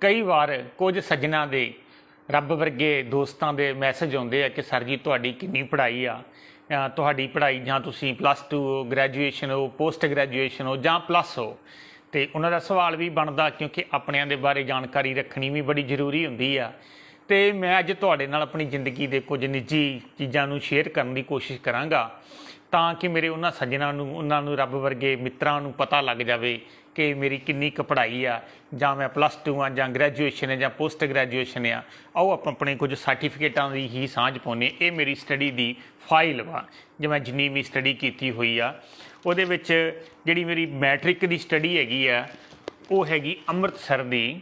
ਕਈ ਵਾਰ ਕੁਝ ਸੱਜਣਾ ਦੇ ਰੱਬ ਵਰਗੇ ਦੋਸਤਾਂ ਦੇ ਮੈਸੇਜ ਆਉਂਦੇ ਆ ਕਿ, ਸਰ ਜੀ, ਤੁਹਾਡੀ ਕਿੰਨੀ ਪੜ੍ਹਾਈ ਆ? ਤੁਹਾਡੀ ਪੜ੍ਹਾਈ ਜਾਂ ਤੁਸੀਂ ਪਲੱਸ 2 ਗ੍ਰੈਜੂਏਸ਼ਨ ਹੋ ਪੋਸਟ ਗ੍ਰੈਜੂਏਸ਼ਨ ਹੋ ਜਾਂ ਪਲੱਸ ਹੋ? ਤੇ ਉਹਨਾਂ ਦਾ ਸਵਾਲ ਵੀ ਬਣਦਾ ਕਿਉਂਕਿ ਆਪਣਿਆਂ ਦੇ ਬਾਰੇ ਜਾਣਕਾਰੀ ਰੱਖਣੀ ਵੀ ਬੜੀ ਜ਼ਰੂਰੀ ਹੁੰਦੀ ਆ। ਤੇ ਮੈਂ ਅੱਜ ਤੁਹਾਡੇ ਨਾਲ ਆਪਣੀ ਜ਼ਿੰਦਗੀ ਦੇ ਕੁਝ ਨਿੱਜੀ ਚੀਜ਼ਾਂ ਨੂੰ ਸ਼ੇਅਰ ਕਰਨ ਦੀ ਕੋਸ਼ਿਸ਼ ਕਰਾਂਗਾ ਤਾਂ ਕਿ ਮੇਰੇ ਉਹਨਾਂ ਸੱਜਣਾ ਨੂੰ, ਉਹਨਾਂ ਨੂੰ ਰੱਬ ਵਰਗੇ ਮਿੱਤਰਾਂ ਨੂੰ ਪਤਾ ਲੱਗ ਜਾਵੇ ਕਿ ਮੇਰੀ ਕਿੰਨੀ ਕੁ ਪੜ੍ਹਾਈ ਆ, ਜਾਂ ਮੈਂ ਪਲੱਸ 2 ਆ, ਜਾਂ ਗ੍ਰੈਜੂਏਸ਼ਨ ਹੈ ਜਾਂ ਪੋਸਟ ਗ੍ਰੈਜੂਏਸ਼ਨ ਆ, ਆਓ ਆਪਾਂ ਆਪਣੇ ਕੁਝ ਸਰਟੀਫਿਕੇਟਾਂ ਦੀ ਹੀ ਸਾਂਝ ਪਾਉਂਦੇ ਇਹ ਮੇਰੀ ਸਟੱਡੀ ਦੀ ਫਾਈਲ ਵਾ ਜਿਵੇਂ ਜਿੰਨੀ ਵੀ ਸਟੱਡੀ ਕੀਤੀ ਹੋਈ ਆ, ਉਹਦੇ ਵਿੱਚ ਜਿਹੜੀ ਮੇਰੀ ਮੈਟ੍ਰਿਕ ਦੀ ਸਟੱਡੀ ਹੈਗੀ ਆ, ਉਹ ਹੈਗੀ ਅੰਮ੍ਰਿਤਸਰ ਦੀ।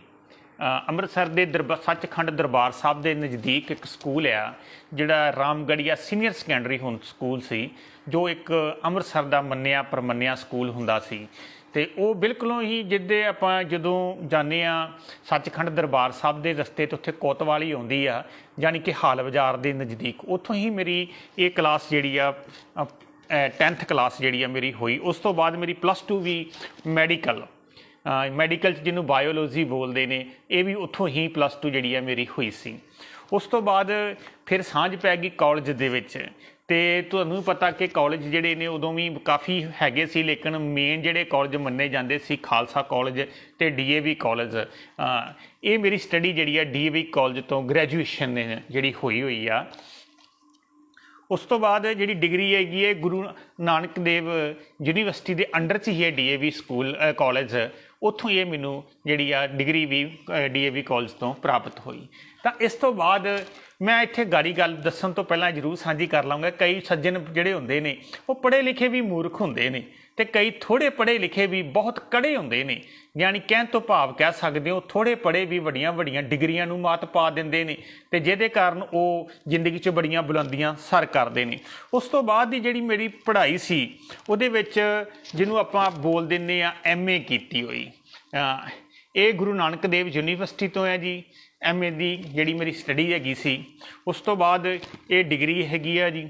ਅੰਮ੍ਰਿਤਸਰ ਦੇ ਦਰਬਾਰ ਸੱਚਖੰਡ ਦਰਬਾਰ ਸਾਹਿਬ ਦੇ ਨਜ਼ਦੀਕ ਇੱਕ ਸਕੂਲ ਆ, ਜਿਹੜਾ ਰਾਮਗੜੀਆ ਸੀਨੀਅਰ ਸੈਕੰਡਰੀ ਹੁਣ ਸਕੂਲ ਸੀ, ਜੋ ਇੱਕ ਅੰਮ੍ਰਿਤਸਰ ਦਾ ਮੰਨਿਆ ਪਰਮੰਨਿਆ ਸਕੂਲ ਹੁੰਦਾ ਸੀ। ਤੇ ਉਹ ਬਿਲਕੁਲੋਂ ਹੀ ਜਿੱਦੇ ਆਪਾਂ ਜਦੋਂ ਜਾਂਦੇ ਆ ਸੱਚਖੰਡ ਦਰਬਾਰ ਸਾਹਿਬ ਦੇ ਰਸਤੇ ਤੇ ਉੱਥੇ ਕੋਤਵਾਲੀ ਆਉਂਦੀ ਆ ਯਾਨੀ ਕਿ ਹਾਲ ਬਾਜ਼ਾਰ ਦੇ ਨਜ਼ਦੀਕ ਉੱਥੋਂ ਹੀ ਮੇਰੀ ਇਹ ਕਲਾਸ ਜਿਹੜੀ ਆ ਅ, 10th ਕਲਾਸ ਜਿਹੜੀ ਆ ਮੇਰੀ ਹੋਈ। ਉਸ ਤੋਂ ਬਾਅਦ ਮੇਰੀ ਪਲੱਸ 2 ਵੀ ਮੈਡੀਕਲ ਮੈਡੀਕਲ ਚ ਜਿਹਨੂੰ ਬਾਇਓਲੋਜੀ ਬੋਲਦੇ ਨੇ ਇਹ ਵੀ ਉੱਥੋਂ ਹੀ ਪਲੱਸ 2 ਜਿਹੜੀ ਆ ਮੇਰੀ ਹੋਈ ਸੀ। ਉਸ ਤੋਂ ਬਾਅਦ ਫਿਰ ਸਾਂਝ ਪੈ ਗਈ ਕਾਲਜ ਦੇ ਵਿੱਚ। ਤੇ ਤੁਹਾਨੂੰ ਪਤਾ ਕਿ ਕਾਲਜ ਜਿਹੜੇ ਨੇ ਉਦੋਂ ਵੀ ਕਾਫੀ ਹੈਗੇ ਸੀ, ਲੇਕਿਨ ਮੇਨ ਜਿਹੜੇ ਕਾਲਜ ਮੰਨੇ ਜਾਂਦੇ ਸੀ ਖਾਲਸਾ ਕਾਲਜ ਤੇ ਡੀਏਵੀ ਕਾਲਜ ਇਹ ਮੇਰੀ ਸਟੱਡੀ ਜਿਹੜੀ ਆ ਡੀਏਵੀ ਕਾਲਜ ਤੋਂ ਗ੍ਰੈਜੂਏਸ਼ਨ ਜਿਹੜੀ ਹੋਈ ਹੋਈ ਆ। ਉਸ ਤੋਂ ਬਾਅਦ ਜਿਹੜੀ ਡਿਗਰੀ ਹੈਗੀ ਹੈ, ਗੁਰੂ ਨਾਨਕ ਦੇਵ ਯੂਨੀਵਰਸਿਟੀ ਦੇ ਅੰਡਰ 'ਚ ਹੀ ਹੈ ਡੀਏਵੀ ਸਕੂਲ ਕਾਲਜ ਉੱਥੋਂ ਇਹ ਮੈਨੂੰ ਜਿਹੜੀ ਆ ਡਿਗਰੀ ਵੀ ਡੀਏਵੀ ਕਾਲਜ ਤੋਂ ਪ੍ਰਾਪਤ ਹੋਈ। ਤਾਂ ਇਸ ਤੋਂ ਬਾਅਦ ਮੈਂ ਇੱਥੇ ਗਾੜੀ ਗੱਲ ਦੱਸਣ ਤੋਂ ਪਹਿਲਾਂ ਜ਼ਰੂਰ ਸਾਂਝੀ ਕਰ ਲਾਂਗਾ। ਕਈ ਸੱਜਣ ਜਿਹੜੇ ਹੁੰਦੇ ਨੇ, ਉਹ ਪੜ੍ਹੇ ਲਿਖੇ ਵੀ ਮੂਰਖ ਹੁੰਦੇ ਨੇ ਤੇ ਕਈ ਥੋੜੇ ਪੜ੍ਹੇ ਲਿਖੇ ਵੀ ਬਹੁਤ ਕੜੇ ਹੁੰਦੇ ਨੇ। ਯਾਨੀ ਕਹਿਣ ਤੋਂ ਭਾਵ ਕਹਿ ਸਕਦੇ ਹੋ ਥੋੜੇ ਪੜ੍ਹੇ ਵੀ ਵੱਡੀਆਂ ਵੱਡੀਆਂ ਡਿਗਰੀਆਂ ਨੂੰ ਮਾਤ ਪਾ ਦਿੰਦੇ ਨੇ ਤੇ ਜਿਹਦੇ ਕਾਰਨ ਉਹ ਜ਼ਿੰਦਗੀ 'ਚ ਬੜੀਆਂ ਬੁਲੰਦੀਆਂ ਸਰ ਕਰਦੇ ਨੇ। ਉਸ ਤੋਂ ਬਾਅਦ ਦੀ ਜਿਹੜੀ ਮੇਰੀ ਪੜ੍ਹਾਈ ਸੀ, ਉਹਦੇ ਵਿੱਚ ਜਿਹਨੂੰ ਆਪਾਂ ਬੋਲ ਦਿੰਨੇ ਆ ਐਮਏ ਕੀਤੀ ਹੋਈ। ਇਹ ਗੁਰੂ ਨਾਨਕ ਦੇਵ ਯੂਨੀਵਰਸਿਟੀ ਤੋਂ ਹੈ ਜੀ। ਐਮਏ ਦੀ ਜਿਹੜੀ ਮੇਰੀ ਸਟੱਡੀ ਹੈਗੀ ਸੀ, ਉਸ ਤੋਂ ਬਾਅਦ ਇਹ ਡਿਗਰੀ ਹੈਗੀ ਆ ਜੀ।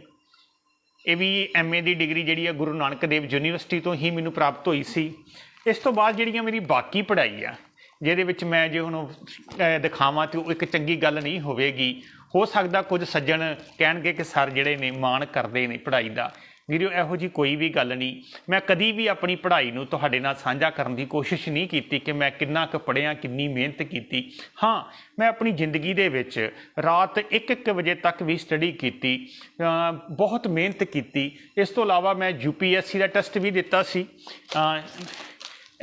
ਇਹ ਵੀ ਐਮਏ ਦੀ ਡਿਗਰੀ ਜਿਹੜੀ ਆ ਗੁਰੂ ਨਾਨਕ ਦੇਵ ਯੂਨੀਵਰਸਿਟੀ ਤੋਂ ਹੀ ਮੈਨੂੰ ਪ੍ਰਾਪਤ ਹੋਈ ਸੀ। ਇਸ ਤੋਂ ਬਾਅਦ ਜਿਹੜੀਆਂ ਮੇਰੀ ਬਾਕੀ ਪੜ੍ਹਾਈ ਆ, ਜਿਹਦੇ ਵਿੱਚ ਮੈਂ ਜੇ ਹੁਣ ਦਿਖਾਵਾਂ ਤੇ ਉਹ ਇੱਕ ਚੰਗੀ ਗੱਲ ਨਹੀਂ ਹੋਵੇਗੀ। ਹੋ ਸਕਦਾ ਕੁਝ ਸੱਜਣ ਕਹਿਣਗੇ ਕਿ ਸਰ ਜਿਹੜੇ ਨੇ ਮਾਣ ਕਰਦੇ ਨੇ ਪੜ੍ਹਾਈ ਦਾ। ਵੀਰੋ ਇਹੋ ਜੀ ਕੋਈ ਵੀ ਗੱਲ ਨਹੀਂ। ਮੈਂ ਕਦੀ ਵੀ ਆਪਣੀ ਪੜ੍ਹਾਈ ਨੂੰ ਤੁਹਾਡੇ ਨਾਲ ਸਾਂਝਾ ਕਰਨ ਦੀ ਕੋਸ਼ਿਸ਼ ਨਹੀਂ ਕੀਤੀ ਕਿ ਮੈਂ ਕਿੰਨਾ ਕੁ ਪੜ੍ਹਿਆ ਕਿੰਨੀ ਮਿਹਨਤ ਕੀਤੀ। ਹਾਂ ਮੈਂ ਆਪਣੀ ਜ਼ਿੰਦਗੀ ਦੇ ਵਿੱਚ ਰਾਤ 1-1 ਵਜੇ ਤੱਕ ਵੀ ਸਟੱਡੀ ਕੀਤੀ ਬਹੁਤ ਮਿਹਨਤ ਕੀਤੀ। ਇਸ ਤੋਂ ਇਲਾਵਾ ਮੈਂ ਯੂਪੀਐਸਸੀ ਦਾ ਟੈਸਟ ਵੀ ਦਿੱਤਾ ਸੀ।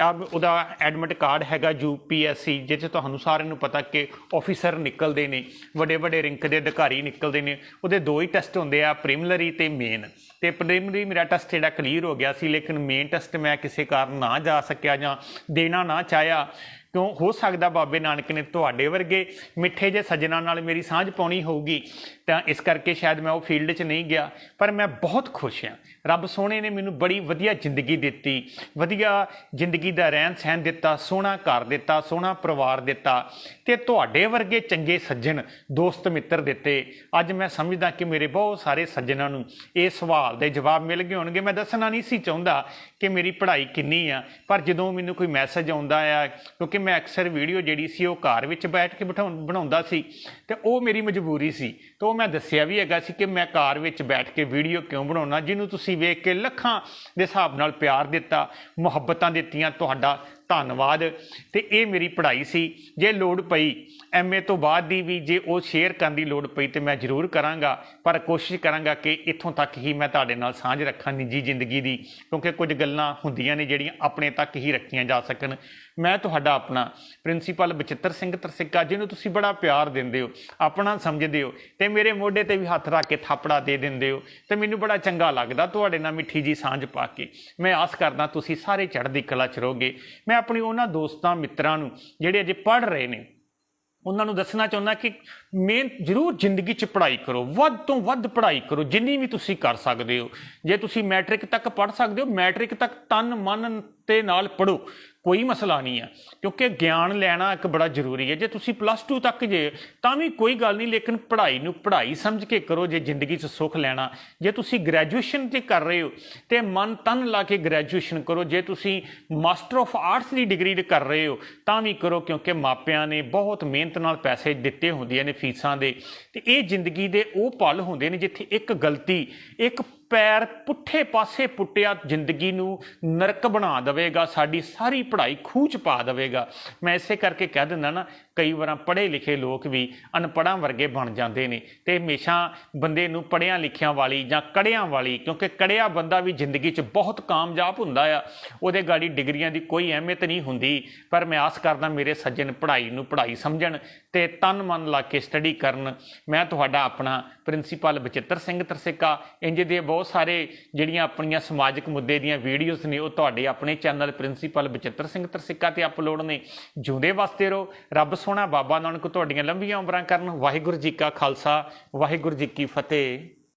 ਅ, ਉਹਦਾ ਐਡਮਿਟ ਕਾਰਡ ਹੈਗਾ ਯੂਪੀਐਸਸੀ ਜਿਸ 'ਚ ਤੁਹਾਨੂੰ ਸਾਰਿਆਂ ਨੂੰ ਪਤਾ ਕਿ ਆਫੀਸਰ ਨਿਕਲਦੇ ਨੇ ਵੱਡੇ ਵੱਡੇ ਰਿੰਕ ਦੇ ਅਧਿਕਾਰੀ ਨਿਕਲਦੇ ਨੇ। ਉਹਦੇ ਦੋ ਹੀ ਟੈਸਟ ਹੁੰਦੇ ਆ ਪ੍ਰੀਮਿਲਰੀ ਤੇ ਮੇਨ ਤੇ ਪ੍ਰੀਮਿਲਰੀ ਮੇਰਾ ਟੈਸਟ ਜਿਹੜਾ ਕਲੀਅਰ ਹੋ ਗਿਆ ਸੀ, ਲੇਕਿਨ ਮੇਨ ਟੈਸਟ ਮੈਂ ਕਿਸੇ ਕਾਰਨ ਨਾ ਜਾ ਸਕਿਆ ਜਾਂ ਦੇਣਾ ਨਾ ਚਾਹਿਆ। ਕਿਉਂ? ਹੋ ਸਕਦਾ ਬਾਬੇ ਨਾਨਕ ਨੇ ਤੁਹਾਡੇ ਵਰਗੇ ਮਿੱਠੇ ਜਿਹੇ ਸੱਜਣਾ ਨਾਲ ਮੇਰੀ ਸਾਂਝ ਪਾਉਣੀ ਹੋਊਗੀ। ਤਾਂ ਇਸ ਕਰਕੇ ਸ਼ਾਇਦ ਮੈਂ ਉਹ ਫੀਲਡ 'ਚ ਨਹੀਂ ਗਿਆ, ਪਰ ਮੈਂ ਬਹੁਤ ਖੁਸ਼ ਹਾਂ। ਰੱਬ ਸੋਹਣੇ ਨੇ ਮੈਨੂੰ ਬੜੀ ਵਧੀਆ ਜ਼ਿੰਦਗੀ ਦਿੱਤੀ। ਵਧੀਆ ਜ਼ਿੰਦਗੀ ਦਾ ਰਹਿਣ ਸਹਿਣ ਦਿੱਤਾ, ਸੋਹਣਾ ਘਰ ਦਿੱਤਾ, ਸੋਹਣਾ ਪਰਿਵਾਰ ਦਿੱਤਾ ਤੇ ਤੁਹਾਡੇ ਵਰਗੇ ਚੰਗੇ ਸੱਜਣ, ਦੋਸਤ ਮਿੱਤਰ ਦਿੱਤੇ। ਅੱਜ ਮੈਂ ਸਮਝਦਾ ਕਿ ਮੇਰੇ ਬਹੁਤ ਸਾਰੇ ਸੱਜਣਾਂ ਨੂੰ ਇਹ ਸਵਾਲ ਦੇ ਜਵਾਬ ਮਿਲ ਗਏ ਹੋਣਗੇ। ਮੈਂ ਦੱਸਣਾ ਨਹੀਂ ਸੀ ਚਾਹੁੰਦਾ ਕਿ ਮੇਰੀ ਪੜ੍ਹਾਈ ਕਿੰਨੀ ਆ, ਪਰ ਜਦੋਂ ਮੈਨੂੰ ਕੋਈ ਮੈਸੇਜ ਆਉਂਦਾ ਆ, ਕਿਉਂਕਿ ਮੈਂ ਅਕਸਰ ਵੀਡੀਓ ਜਿਹੜੀ ਸੀ ਉਹ ਘਰ ਵਿੱਚ ਬੈਠ ਕੇ ਬਿਠਾਉਂ, ਬਣਾਉਂਦਾ ਸੀ ਤੇ ਉਹ ਮੇਰੀ ਮਜਬੂਰੀ ਸੀ। ਤੇ ਉਹ ਮੈਂ ਦੱਸਿਆ ਵੀ ਹੈਗਾ ਸੀ ਕਿ ਮੈਂ ਕਾਰ ਵਿੱਚ ਬੈਠ ਕੇ ਵੀਡੀਓ ਕਿਉਂ ਬਣਾਉਣਾ, ਜਿਹਨੂੰ ਤੁਸੀਂ ਵੇਖ ਕੇ ਲੱਖਾਂ ਦੇ ਹਿਸਾਬ ਨਾਲ ਪਿਆਰ ਦਿੱਤਾ, ਮੁਹੱਬਤਾਂ ਦਿੱਤੀਆਂ, ਤੁਹਾਡਾ ਧੰਨਵਾਦ। ਤੇ ਇਹ ਮੇਰੀ ਪੜ੍ਹਾਈ ਸੀ, ਜੇ ਲੋੜ ਪਈ ਐਮਏ ਤੋਂ ਬਾਅਦ ਦੀ ਵੀ ਜੇ ਉਹ ਸ਼ੇਅਰ ਕਰਨ ਦੀ ਲੋੜ ਪਈ ਤੇ ਮੈਂ ਜ਼ਰੂਰ ਕਰਾਂਗਾ, ਪਰ ਕੋਸ਼ਿਸ਼ ਕਰਾਂਗਾ ਕਿ ਇੱਥੋਂ ਤੱਕ ਹੀ ਮੈਂ ਤੁਹਾਡੇ ਨਾਲ ਸਾਂਝ ਰੱਖਾਂ ਨਿੱਜੀ ਜ਼ਿੰਦਗੀ ਦੀ, ਕਿਉਂਕਿ ਕੁਝ ਗੱਲਾਂ ਹੁੰਦੀਆਂ ਨੇ ਜਿਹੜੀਆਂ ਆਪਣੇ ਤੱਕ ਹੀ ਰੱਖੀਆਂ ਜਾ ਸਕਣ। ਮੈਂ ਤੁਹਾਡਾ ਆਪਣਾ ਪ੍ਰਿੰਸੀਪਲ ਬਚਿੱਤਰ ਸਿੰਘ ਤਰਸਿੱਕਾ, ਜਿਹਨੂੰ ਤੁਸੀਂ ਬੜਾ ਪਿਆਰ ਦਿੰਦੇ ਹੋ, ਆਪਣਾ ਸਮਝਦੇ ਹੋ, ਤੇ ਮੇਰੇ ਮੋਢੇ ਤੇ ਵੀ ਹੱਥ ਰੱਖ ਕੇ ਥਾਪੜਾ ਦੇ ਦਿੰਦੇ ਹੋ, ਤੇ ਮੈਨੂੰ ਬੜਾ ਚੰਗਾ ਲੱਗਦਾ ਤੁਹਾਡੇ ਨਾਲ ਮਿੱਠੀ ਜੀ ਸਾਂਝ ਪਾ ਕੇ। ਮੈਂ ਆਸ ਕਰਦਾ ਤੁਸੀਂ ਸਾਰੇ ਚੜ੍ਹਦੀ ਕਲਾ ਚ ਰਹੋਗੇ। ਮੈਂ ਆਪਣੇ ਉਹਨਾਂ ਦੋਸਤਾਂ, ਮਿੱਤਰਾਂ ਨੂੰ, ਜਿਹੜੇ ਅਜੇ ਪੜ੍ਹ ਰਹੇ ਨੇ, ਉਹਨਾਂ ਨੂੰ ਦੱਸਣਾ ਚਾਹੁੰਦਾ ਕਿ ਮੇਨ ਜ਼ਰੂਰ ਜ਼ਿੰਦਗੀ 'ਚ ਪੜ੍ਹਾਈ ਕਰੋ, ਵੱਧ ਤੋਂ ਵੱਧ ਪੜ੍ਹਾਈ ਕਰੋ, ਜਿੰਨੀ ਵੀ ਤੁਸੀਂ ਕਰ ਸਕਦੇ ਹੋ। ਜੇ ਤੁਸੀਂ ਮੈਟ੍ਰਿਕ ਤੱਕ ਪੜ੍ਹ ਸਕਦੇ ਹੋ, ਮੈਟ੍ਰਿਕ ਤੱਕ ਤਨ ਮਨ ਤੇ ਨਾਲ ਪੜੋ ਕੋਈ ਮਸਲਾ ਨਹੀਂ ਹੈ, ਕਿਉਂਕਿ ਗਿਆਨ ਲੈਣਾ ਇੱਕ ਬੜਾ ਜ਼ਰੂਰੀ ਹੈ। ਜੇ ਤੁਸੀਂ ਪਲੱਸ 2 ਤੱਕ ਜੇ, ਤਾਂ ਵੀ ਕੋਈ ਗੱਲ ਨਹੀਂ, ਲੇਕਿਨ ਪੜ੍ਹਾਈ ਨੂੰ ਪੜ੍ਹਾਈ ਸਮਝ ਕੇ ਕਰੋ, ਜੇ ਜ਼ਿੰਦਗੀ 'ਚ ਸੁੱਖ ਲੈਣਾ। ਜੇ ਤੁਸੀਂ ਗ੍ਰੈਜੂਏਸ਼ਨ ਤੇ ਕਰ ਰਹੇ ਹੋ, ਤੇ ਮਨ ਤਨ ਲਾ ਕੇ ਗ੍ਰੈਜੂਏਸ਼ਨ ਕਰੋ। ਜੇ ਤੁਸੀਂ ਮਾਸਟਰ ਆਫ ਆਰਟਸ ਦੀ ਡਿਗਰੀ ਕਰ ਰਹੇ ਹੋ, ਤਾਂ ਵੀ ਕਰੋ, ਕਿਉਂਕਿ ਮਾਪਿਆਂ ਨੇ ਬਹੁਤ ਮਿਹਨਤ ਨਾਲ ਪੈਸੇ ਦਿੱਤੇ ਹੁੰਦੀਆਂ ਨੇ ਫੀਸਾਂ ਦੇ। ਤੇ ਇਹ ਜ਼ਿੰਦਗੀ ਦੇ ਉਹ ਪਲ ਹੁੰਦੇ ਨੇ, ਜਿੱਥੇ ਇੱਕ ਗਲਤੀ, ਇੱਕ ਪੈਰ ਪੁੱਠੇ ਪਾਸੇ ਪੁੱਟਿਆ, ਜ਼ਿੰਦਗੀ ਨੂੰ ਨਰਕ ਬਣਾ ਦੇਵੇਗਾ, ਸਾਡੀ ਸਾਰੀ ਪੜ੍ਹਾਈ ਖੂਚ ਪਾ ਦੇਵੇਗਾ। ਮੈਂ ਇਸੇ ਕਰਕੇ ਕਹਿ ਦਿੰਦਾ ਨਾ ਕਈ ਵਾਰਾਂ ਪੜ੍ਹੇ ਲਿਖੇ ਲੋਕ ਵੀ ਅਨਪੜ੍ਹਾਂ ਵਰਗੇ ਬਣ ਜਾਂਦੇ ਨੇ ਤੇ ਹਮੇਸ਼ਾ ਬੰਦੇ ਨੂੰ ਪੜ੍ਹਿਆਂ ਲਿਖਿਆਂ ਵਾਲੀ ਜਾਂ ਕੜਿਆਂ ਵਾਲੀ, ਕਿਉਂਕਿ ਕੜਿਆ ਬੰਦਾ ਵੀ ਜ਼ਿੰਦਗੀ 'ਚ ਬਹੁਤ ਕਾਮਯਾਬ ਹੁੰਦਾ ਆ, ਉਹਦੇ ਗਾੜੀ ਡਿਗਰੀਆਂ ਦੀ ਕੋਈ ਅਹਿਮੀਅਤ ਨਹੀਂ ਹੁੰਦੀ। ਪਰ ਮੈਂ ਆਸ ਕਰਦਾ ਮੇਰੇ ਸੱਜਣ ਪੜ੍ਹਾਈ ਨੂੰ ਪੜ੍ਹਾਈ ਸਮਝਣ ਤੇ ਤਨ ਮਨ ਲਾ ਕੇ ਸਟੱਡੀ ਕਰਨ। ਮੈਂ ਤੁਹਾਡਾ ਆਪਣਾ ਪ੍ਰਿੰਸੀਪਲ ਬਚਿੱਤਰ ਸਿੰਘ ਤਰਸਿੱਕਾ। ਇੰਜ ਦੇ ਬਹੁਤ ਸਾਰੇ ਜਿਹੜੀਆਂ ਆਪਣੀਆਂ ਸਮਾਜਿਕ ਮੁੱਦੇ ਦੀਆਂ ਵੀਡੀਓਜ਼ ਨੇ, ਉਹ ਤੁਹਾਡੇ ਆਪਣੇ ਚੈਨਲ ਪ੍ਰਿੰਸੀਪਲ ਬਚਿੱਤਰ ਸਿੰਘ ਤਰਸਿੱਕਾ ਤੇ ਅਪਲੋਡ ਨੇ। ਜਿਉਂਦੇ ਵਾਸਤੇ ਰਹੋ, ਰੱਬ ਸੋਹਣਾ ਬਾਬਾ ਨਾਨਕ ਤੁਹਾਡੀਆਂ ਲੰਬੀਆਂ ਉਮਰਾਂ ਕਰਨ ਵਾਹਿਗੁਰੂ ਜੀ ਕਾ ਖਾਲਸਾ, ਵਾਹਿਗੁਰੂ ਜੀ ਕੀ ਫਤਿਹ।